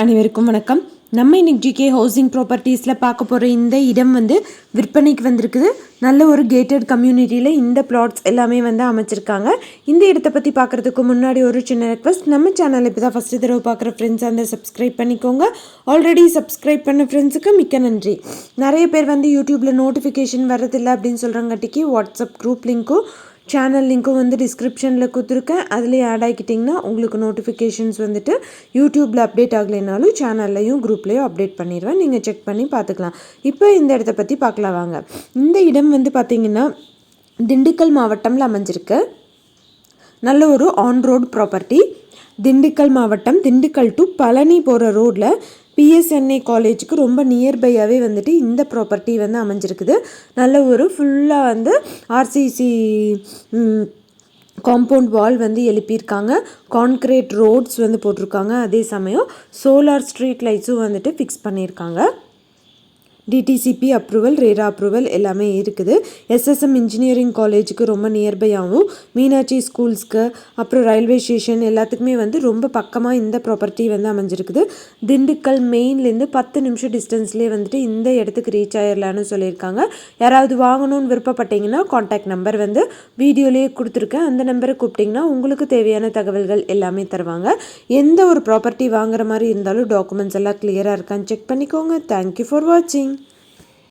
அனைவருக்கும் வணக்கம். நம்ம இன்னைக்கு ஜிகே ஹவுசிங் ப்ராப்பர்ட்டிஸில் பார்க்க போகிற இந்த இடம் வந்து விற்பனைக்கு வந்திருக்குது. நல்ல ஒரு கேட்டட் கம்யூனிட்டியில் இந்த பிளாட்ஸ் எல்லாமே வந்து அமைச்சிருக்காங்க. இந்த இடத்தை பற்றி பார்க்குறதுக்கு முன்னாடி ஒரு சின்ன ரெக்வஸ்ட் நம்ம சேனல் இப்போ தான் ஃபஸ்ட்டு தடவை பார்க்குற ஃப்ரெண்ட்ஸ் அந்த சப்ஸ்கிரைப் பண்ணிக்கோங்க. ஆல்ரெடி சப்ஸ்கிரைப் பண்ண ஃப்ரெண்ட்ஸுக்கு மிக்க நன்றி. நிறைய பேர் வந்து யூடியூப்பில் நோட்டிஃபிகேஷன் வரதில்லை அப்படின்னு சொல்கிறாங்கட்டிக்கு வாட்ஸ்அப் குரூப் லிங்க்கும் சேனல் லிங்க்கும் வந்து டிஸ்கிரிப்ஷனில் கொடுத்துருக்கேன். அதுலேயே ஆட் ஆகிக்கிட்டிங்கன்னா உங்களுக்கு நோட்டிஃபிகேஷன்ஸ் வந்துட்டு யூடியூப்பில் அப்டேட் ஆகலைனாலும் சேனல்லையும் குரூப்லேயும் அப்டேட் பண்ணிடுவேன். நீங்கள் செக் பண்ணி பார்த்துக்கலாம். இப்போ இந்த இடத்த பற்றி பார்க்கலாம் வாங்க. இந்த இடம் வந்து பார்த்திங்கன்னா திண்டுக்கல் மாவட்டமில் அமைஞ்சிருக்கு. நல்ல ஒரு ஆன் ரோடு ப்ராப்பர்ட்டி திண்டுக்கல் மாவட்டம் திண்டுக்கல் டு பழனி போகிற ரோட்டில் பிஎஸ்என்ஏ காலேஜுக்கு ரொம்ப நியர்பையாகவே வந்துட்டு இந்த ப்ராப்பர்ட்டி வந்து அமைஞ்சிருக்குது. நல்ல ஒரு ஃபுல்லாக வந்து ஆர்சிசி காம்பவுண்ட் வால் வந்து எழுப்பியிருக்காங்க. கான்க்ரீட் ரோட்ஸ் வந்து போட்டிருக்காங்க. அதே சமயம் சோலார் ஸ்ட்ரீட் லைட்ஸும் வந்துட்டு ஃபிக்ஸ் பண்ணியிருக்காங்க. டிடிசிபி அப்ரூவல் ரேரா அப்ரூவல் எல்லாமே இருக்குது. எஸ்எஸ்எம் இன்ஜினியரிங் காலேஜுக்கு ரொம்ப நியர்பையாகவும் மீனாட்சி ஸ்கூல்ஸ்க்கு அப்புறம் ரயில்வே ஸ்டேஷன் எல்லாத்துக்குமே வந்து ரொம்ப பக்கமாக இந்த ப்ராப்பர்ட்டி வந்து அமைஞ்சிருக்குது. திண்டுக்கல் மெயின்லேருந்து பத்து நிமிஷம் டிஸ்டன்ஸ்லேயே வந்துட்டு இந்த இடத்துக்கு ரீச் ஆயிடலான்னு சொல்லியிருக்காங்க. யாராவது வாங்கணும்னு விருப்பப்பட்டீங்கன்னா காண்டாக்ட் நம்பர் வந்து வீடியோலேயே கொடுத்துருக்கேன். அந்த நம்பரை கூப்பிட்டிங்கன்னா உங்களுக்கு தேவையான தகவல்கள் எல்லாமே தருவாங்க. எந்த ஒரு ப்ராப்பர்ட்டி வாங்குற மாதிரி இருந்தாலும் டாக்குமெண்ட்ஸ் எல்லாம் கிளியராக இருக்கான்னு செக் பண்ணிக்கோங்க. தேங்க்யூ ஃபார் வாட்சிங்